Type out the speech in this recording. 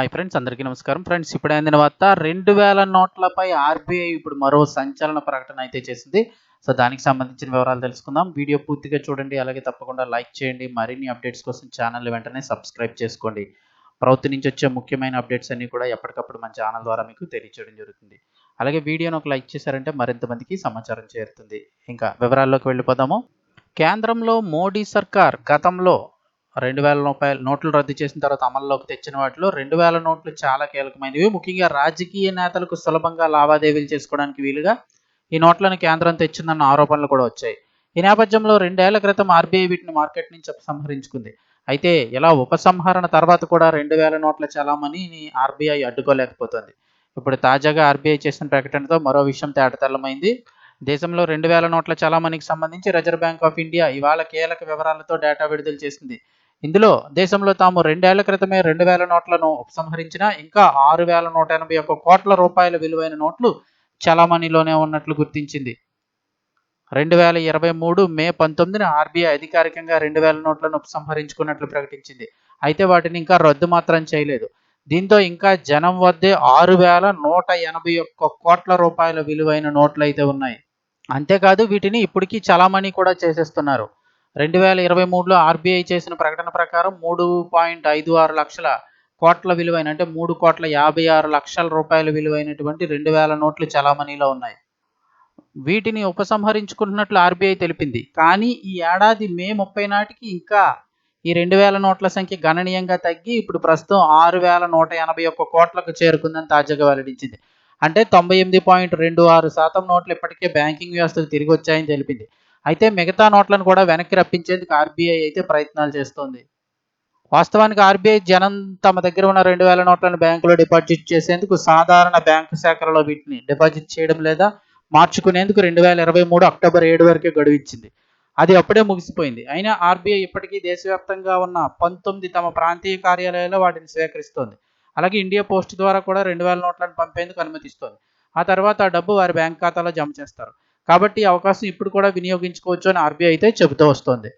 Hi friends అందరికీ నమస్కారం. Friends ఇప్పుడు అందిన వార్త రెండు వేల నోట్లపై ఆర్బీఐ ఇప్పుడు మరో సంచలన ప్రకటన అయితే చేసింది. సో దానికి సంబంధించిన వివరాలు తెలుసుకుందాం. వీడియో పూర్తిగా చూడండి అలాగే తప్పకుండా లైక్ చేయండి. మరిన్ని అప్డేట్స్ కోసం ఛానల్ వెంటనే సబ్స్క్రైబ్ చేసుకోండి. ప్రభుత్వం నుంచి వచ్చే ముఖ్యమైన అప్డేట్స్ అన్నీ కూడా ఎప్పటికప్పుడు మన ఛానల్ ద్వారా మీకు తెలియచేయడం జరుగుతుంది. అలాగే వీడియోను ఒక లైక్ చేశారంటే మరింత మందికి సమాచారం చేరుతుంది. ఇంకా వివరాల్లోకి వెళ్ళిపోదాము. కేంద్రంలో మోడీ సర్కార్ గతంలో రెండు వేల రూపాయల నోట్లు రద్దు చేసిన తర్వాత అమల్లోకి తెచ్చిన వాటిలో రెండు వేల నోట్లు చాలా కీలకమైనవి. ముఖ్యంగా రాజకీయ నేతలకు సులభంగా లావాదేవీలు చేసుకోవడానికి వీలుగా ఈ నోట్లను కేంద్రం తెచ్చిందన్న ఆరోపణలు కూడా వచ్చాయి. ఈ నేపథ్యంలో రెండేళ్ళ క్రితం ఆర్బీఐ వీటిని మార్కెట్ నుంచి ఉపసంహరించుకుంది అయితే ఇలా ఉపసంహరణ తర్వాత కూడా రెండు వేల నోట్ల చలామణిని ఆర్బీఐ అడ్డుకోలేకపోతుంది. ఇప్పుడు తాజాగా ఆర్బీఐ చేసిన ప్రకటనతో మరో విషయం తేటతెల్లమైంది. దేశంలో రెండు వేల నోట్ల చలామణికి సంబంధించి రిజర్వ్ బ్యాంక్ ఆఫ్ ఇండియా ఇవాళ కీలక వివరాలతో డేటా విడుదల చేసింది. ఇందులో దేశంలో తాము రెండేళ్ళ క్రితమే రెండు వేల నోట్లను ఉపసంహరించిన ఇంకా ఆరు వేల నూట ఎనభై ఒక్క కోట్ల రూపాయల విలువైన నోట్లు చలామణిలోనే ఉన్నట్లు గుర్తించింది. రెండు వేల ఇరవై మూడు మే పంతొమ్మిదిన ఆర్బీఐ అధికారికంగా రెండు వేల నోట్లను ఉపసంహరించుకున్నట్లు ప్రకటించింది. అయితే వాటిని ఇంకా రద్దు మాత్రం చేయలేదు. దీంతో ఇంకా జనం వద్దే ఆరు వేల నూట ఎనభై ఒక్క కోట్ల రూపాయల విలువైన నోట్లు అయితే ఉన్నాయి. అంతేకాదు వీటిని ఇప్పటికీ చలామణి కూడా చేసేస్తున్నారు. రెండు వేల ఇరవై మూడులో ఆర్బీఐ చేసిన ప్రకటన ప్రకారం మూడు పాయింట్ ఐదు ఆరు లక్షల కోట్ల విలువైన అంటే మూడు కోట్ల యాభై ఆరు లక్షల రూపాయల విలువైనటువంటి రెండు వేల నోట్లు చలామణిలో ఉన్నాయి. వీటిని ఉపసంహరించుకుంటున్నట్లు ఆర్బీఐ తెలిపింది. కానీ ఈ ఏడాది మే ముప్పై నాటికి ఇంకా ఈ రెండు వేల నోట్ల సంఖ్య గణనీయంగా తగ్గి ఇప్పుడు ప్రస్తుతం ఆరు వేల నూట ఎనభై ఒక్క కోట్లకు చేరుకుందని తాజాగా వెల్లడించింది. అంటే తొంభై ఎనిమిది పాయింట్ రెండు ఆరు శాతం నోట్లు ఇప్పటికే బ్యాంకింగ్ వ్యవస్థకు తిరిగి వచ్చాయని తెలిపింది. అయితే మిగతా నోట్లను కూడా వెనక్కి రప్పించేందుకు ఆర్బీఐ అయితే ప్రయత్నాలు చేస్తోంది. వాస్తవానికి ఆర్బీఐ జనం తమ దగ్గర ఉన్న రెండు వేల నోట్లను బ్యాంకులో డిపాజిట్ చేసేందుకు సాధారణ బ్యాంకు శాఖలలో వీటిని డిపాజిట్ చేయడం లేదా మార్చుకునేందుకు రెండు వేల ఇరవై మూడు అక్టోబర్ ఏడు వరకే గడువు ఇచ్చింది. అది అప్పుడే ముగిసిపోయింది. అయినా ఆర్బీఐ ఇప్పటికీ దేశవ్యాప్తంగా ఉన్న పంతొమ్మిది తమ ప్రాంతీయ కార్యాలయాల్లో వాటిని స్వీకరిస్తోంది. అలాగే ఇండియా పోస్ట్ ద్వారా కూడా రెండు వేల నోట్లను పంపేందుకు అనుమతిస్తోంది. ఆ తర్వాత ఆ డబ్బు వారి బ్యాంక్ ఖాతాలో జమ చేస్తారు. కాబట్టి అవకాశం ఇప్పుడు కూడా వినియోగించుకోవచ్చు అని ఆర్బీఐ అయితే చెబుతూ వస్తోంది.